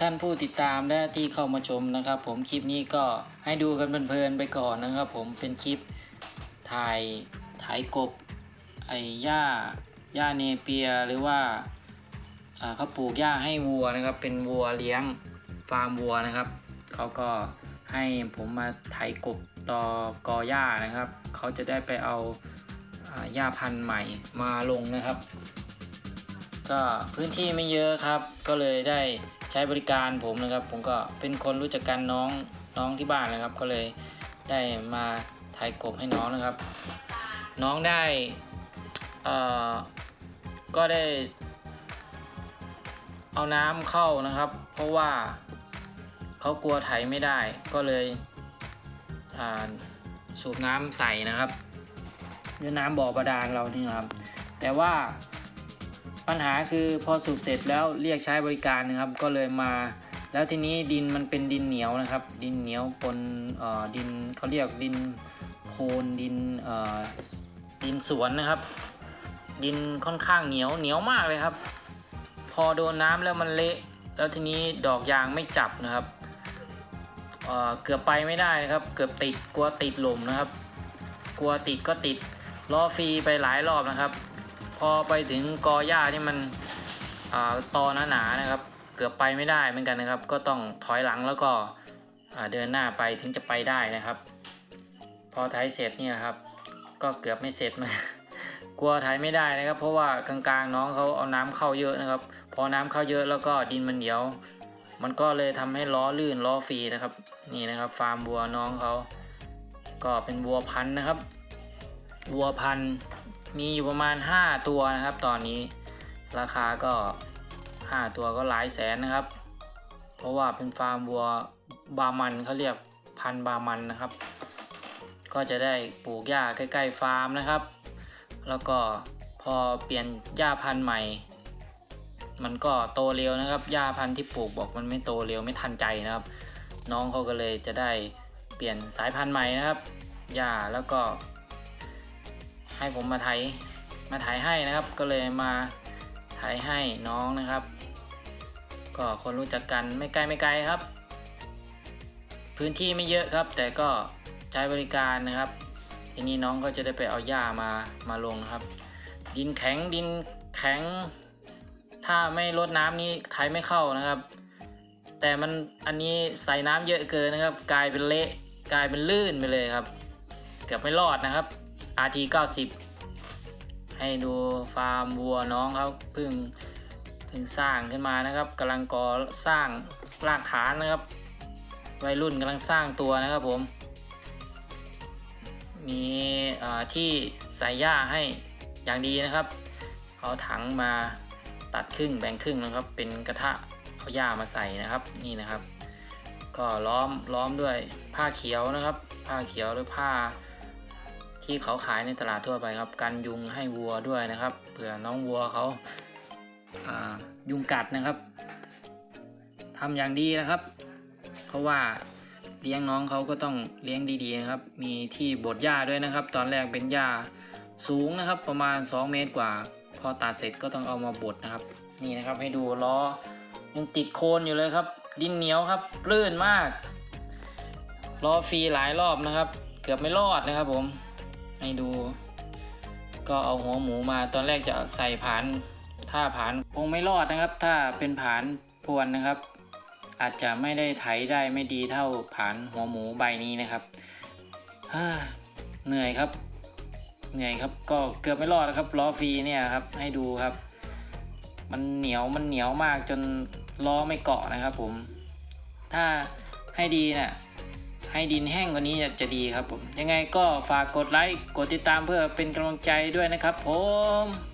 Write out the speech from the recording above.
ท่านผู้ติดตามและที่เข้ามาชมนะครับ ผมคลิปนี้ก็ให้ดูกันเพลินๆไปก่อนนะครับ ผมเป็นคลิปถ่ายถ่ายกบไอ้หญ้าหญ้าเนเปียหรือว่าเขาปลูกหญ้าให้วัวนะครับ เป็นวัวเลี้ยงฟาร์มวัวนะครับเขาก็ให้ผมมาไถกบต่อกอหญ้านะครับ เขาจะได้ไปเอาหญ้าพันธุ์ใหม่มาลงนะครับ ก็พื้นที่ไม่เยอะครับ ก็เลยได้ใช้บริการผมนะครับ ผมก็เป็นคนรู้จักกันน้องน้องที่บ้านนะครับ ก็เลยได้มาถ่ายกบให้น้องนะครับ น้องได้เอ่อก็ได้ เอาน้ำเข้านะครับ เพราะว่าเขากลัวไถไม่ได้ ก็เลยสูบน้ำใส่นะครับคือน้ำบ่อบาดาลเรานี่นะครับ แต่ว่า ปัญหาคือพอสูบเสร็จแล้วเรียกใช้บริการนะครับ ก็เลยมา แล้วทีนี้ดินมันเป็นดินเหนียวนะครับ ดินเหนียวปนเอ่อดินเขาเรียกดินโคลนดินเอ่อดินสวนนะครับ ดินค่อนข้างเหนียวเหนียวมากเลยครับ พอโดนน้ำแล้วมันเละแล้วทีนี้ดอกยางไม่จับนะครับเอ่อเกือบไปไม่ได้นะครับ เกือบติดกลัวติดลมนะครับ กลัวติดก็ติดล้อฟรีไปหลายรอบนะครับ พอไปถึงกอหญ้าที่มันอตอหนาๆนะครับ เกือบไปไม่ได้เหมือนกันนะครับ ก็ต้องถอยหลังแล้วก็เดินหน้าไปถึงจะไปได้นะครับ พอไถเสร็จนี่นะครับ ก็เกือบไม่เสร็จมากลัวไถไม่ได้นะครับ เพราะว่ากลางๆน้องเขาเอาน้ำเข้าเยอะนะครับ พอน้ำเข้าเยอะแล้วก็ดินมันเหนียว มันก็เลยทำให้ล้อลื่นล้อฟรีนะครับ นี่นะครับ ฟาร์มวัวน้องเขาก็เป็นวัวพันธุ์นะครับ วัวพันธุ์ มีอยู่ประมาณ 5 ตัวนะครับ ตอนนี้ราคาก็ 5 ตัวก็หลายแสนนะครับ เพราะว่าเป็นฟาร์มวัวบามันเขาเรียกพันบามันนะครับ ก็จะได้ปลูกหญ้าใกล้ ๆ ฟาร์มนะครับ แล้วก็พอเปลี่ยนหญ้าพันธุ์ใหม่ มันก็โตเร็วนะครับหญ้าพันธุ์ที่ปลูกบอกมันไม่โตเร็วไม่ทันใจนะครับ น้องเขาก็เลยจะได้เปลี่ยนสายพันธุ์ใหม่นะครับหญ้าแล้วก็ ให้ผมมาไถมาไถให้นะครับ ก็เลยมาไถให้น้องนะครับ ก็คนรู้จักกันไม่ไกลไม่ไกลครับ พื้นที่ไม่เยอะครับ แต่ก็ใช้บริการนะครับ ทีนี้น้องก็จะได้ไปเอาหญ้ามามาลงนะครับ ดินแข็งดินแข็ง ถ้าไม่ลดน้ำนี้ไถไม่เข้านะครับ แต่มันอันนี้ใส่น้ำเยอะเกินนะครับ กลายเป็นเละกลายเป็นลื่นไปเลยครับ เกือบไม่รอดนะครับ RT 90 ให้ดูฟาร์มวัวน้องเขาเพิ่งเพิ่งสร้างขึ้นมานะครับกำลังก่อสร้างรากฐานนะครับ วัยรุ่นกำลังสร้างตัวนะครับผม มีที่ใส่หญ้าให้อย่างดีนะครับ เอาถังมาตัดครึ่งแบ่งครึ่งนะครับ เป็นกระทะเอาหญ้ามาใส่นะครับนี่นะครับ ก็ล้อมล้อมด้วยผ้าเขียวนะครับ ผ้าเขียวหรือผ้า ที่เขาขายในตลาดทั่วไปครับ กันยุงให้วัวด้วยนะครับเผื่อน้องวัวเขาายุงกัดนะครับทำอย่างดีนะครับ เพราะว่าเลี้ยงน้องเขาก็ต้องเลี้ยงดีๆนะครับ มีที่บดหญ้าด้วยนะครับ ตอนแรกเป็นหญ้าสูงนะครับ ประมาณ 2 เมตรกว่า พอตัดเสร็จก็ต้องเอามาบดนะครับ นี่นะครับให้ดูล้อยังติดโคลนอยู่เลยครับ ดินเหนียวครับลื่นมากล้อฟรีหลายรอบนะครับ เกือบไม่รอดนะครับผม ให้ดู ก็เอาหัวหมูมาตอนแรกจะใส่ผานถ้าผานคงไม่รอดนะครับ ถ้าเป็นผานพวนนะครับ อาจจะไม่ได้ไถได้ไม่ดีเท่าผานหัวหมูใบนี้นะครับเหนื่อยครับ เหนื่อยครับก็เกือบไม่รอดนะครับล้อฟรีเนี่ยครับให้ดูครับ มันเหนียวมันเหนียวมากจนล้อไม่เกาะนะครับผม ถ้าให้ดีเนี่ย ให้ดินแห้งกว่านี้จะดีครับผม ยังไงก็ฝากกดไลค์ กดติดตามเพื่อเป็นกำลังใจด้วยนะครับผม